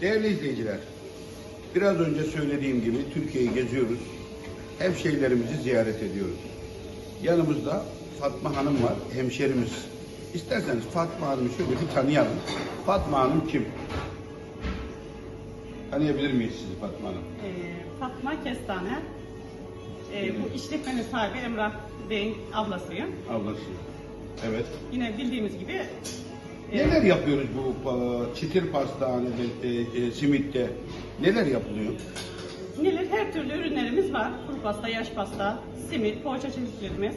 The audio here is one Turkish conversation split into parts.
Değerli izleyiciler, biraz önce söylediğim gibi Türkiye'yi geziyoruz. Hemşehrilerimizi ziyaret ediyoruz. Yanımızda Fatma Hanım var, hemşerimiz. İsterseniz Fatma Hanım'ı şöyle bir tanıyalım. Fatma Hanım kim? Tanıyabilir miyiz sizi Fatma Hanım? Ee, Fatma Kestane. Ee, bu işletmenin sahibi Emrah Bey'in ablasıyım. Ablası. Evet. Yine bildiğimiz gibi e, Neler yapıyoruz bu pa- çıtır pastanede, e, e, simitte? Neler yapılıyor? neler her türlü ürünlerimiz var. Kuru pasta, yaş pasta, simit, poğaça çeşitlerimiz.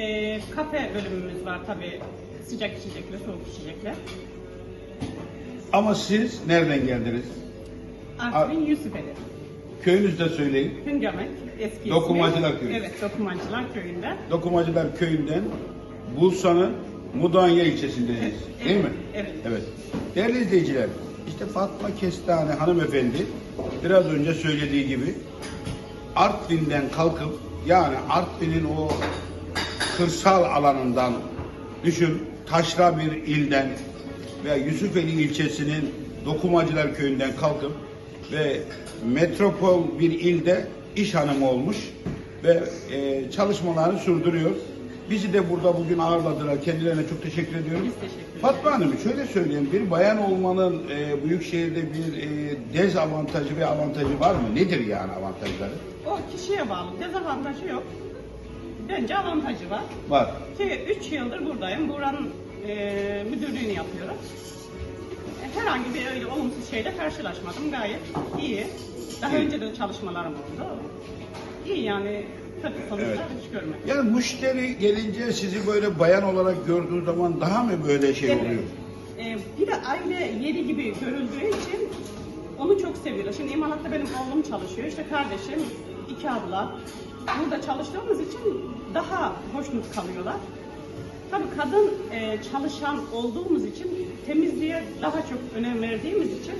Ee, kafe bölümümüz var tabii. Sıcak içecekler, soğuk içecekler. Ama siz nereden geldiniz? Artvin Yusufeli. Köyünüzü de söyleyin. Hüngamek eski ismi. Dokumacılar Köyü. Evet, Dokumacılar Köyü'nde. Dokumacılar Köyü'nden Bursa'nın Mudanya ilçesindeyiz. Değil mi? evet. Evet. Değerli izleyiciler, işte Fatma Kestane hanımefendi biraz önce söylediği gibi Artvin'den kalkıp yani Artvin'in o kırsal alanından düşün taşra bir ilden ve Yusufeli ilçesinin Dokumacılar Köyü'nden kalkıp ve metropol bir ilde iş hanımı olmuş ve e, çalışmalarını sürdürüyor. Bizi de burada bugün ağırladılar. Kendilerine çok teşekkür ediyorum. Biz teşekkür ederiz. Fatma Hanım şöyle söyleyeyim. Bir bayan olmanın e, büyük şehirde bir e, dezavantajı ve avantajı var mı? Nedir yani avantajları? O kişiye bağlı. Dezavantajı yok. Bence avantajı var. Var. Ki 3 yıldır buradayım. Buranın e, müdürlüğünü yapıyorum. Herhangi bir öyle olumsuz şeyle karşılaşmadım. Gayet iyi. Daha önce de çalışmalarım oldu. İyi yani Evet. hiç görmedim. Yani müşteri gelince sizi böyle bayan olarak gördüğü zaman daha mı böyle şey Evet. oluyor? E, bir de aile yeri gibi görüldüğü için onu çok seviyorlar. Şimdi imalatta benim oğlum çalışıyor. İşte kardeşim, iki abla. Burada çalıştığımız için daha hoşnut kalıyorlar. Tabii kadın e, çalışan olduğumuz için temizliğe daha çok önem verdiğimiz için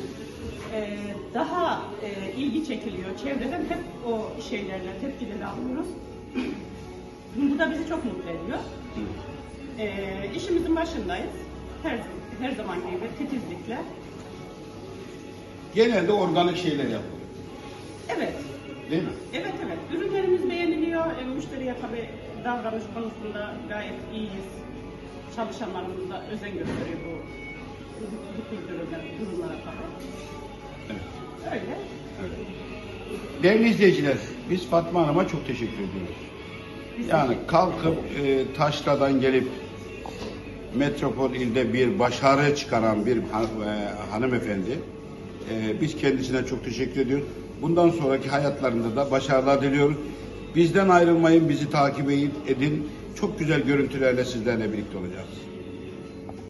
e, daha e, ilgi çekiliyor. Çevreden hep o şeylerle tepkileri alıyoruz. Bu da bizi çok mutlu ediyor. E, işimizin başındayız. Her, her zaman gibi titizlikle. Genelde organik şeyler yapılıyor. Evet, Değil mi? evet evet. Ürünlerimiz beğeniliyor. E, müşteriye tabii davranış konusunda gayet iyiyiz. Çalışanlarımız da özen gösteriyor Evet. Öyle. evet. Değerli izleyiciler, biz Fatma Hanım'a çok teşekkür ediyoruz. Yani kalkıp e, taşradan gelip metropol ilde bir başarı çıkaran bir han- e, hanımefendi. E, biz kendisine çok teşekkür ediyoruz. Bundan sonraki hayatlarında da başarılar diliyoruz. Bizden ayrılmayın, bizi takip edin. Çok güzel görüntülerle sizlerle birlikte olacağız.